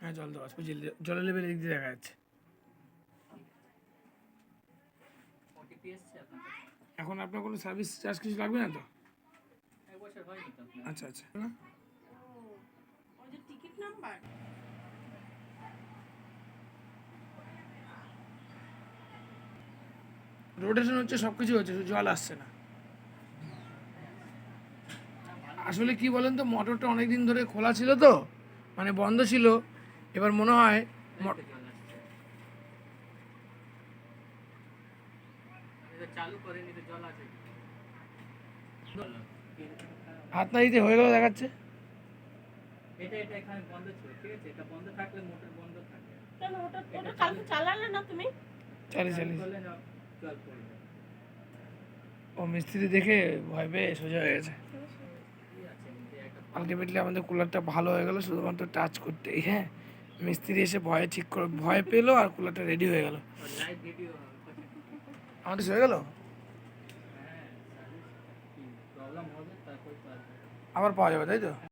হ্যাঁ জল দেওয়া আছে। জলের লেভেল এদিক দিয়ে দেখা যাচ্ছে? এখন আপনার কোনো সার্ভিস চার্জ কিছু লাগবে না তো? আচ্ছা আচ্ছা। ও টিকিট নাম্বার রোটেশন হচ্ছে সব কিছু হচ্ছে জল আসছে না। আসলে কি বলেন তো মোটরটা অনেক দিন ধরে খোলা ছিল তো? মানে বন্ধ ছিল। এবার মনে হয় ম- জল আসছে এটা চালু করেনি তো জল আছে জল হাত না দিতে হয়ে গেল দেখাচ্ছে। এটা এটা এখানে বন্ধ ছিল ঠিক আছে? এটা বন্ধ থাকলে মোটর বন্ধ থাকে। কেন? ওটা ওটা কালকে চালালে না তুমি? চালিয়ে চালিয়ে। ও মিস্ত্রি দেখে ভয় পেয়ে সোজা হয়ে গেছে। আলটিমেটলি আমাদের কুলারটা ভালো হয়ে গেলো শুধুমাত্র টাচ করতেই হ্যাঁ? মিস্ত্রি এসে ভয়ে ঠিক করে ভয় পেল আর কুলারটা রেডি হয়ে গেল। আমাদের হয়ে গেল? হ্যাঁ আবার পাওয়া যাবে তাই তো?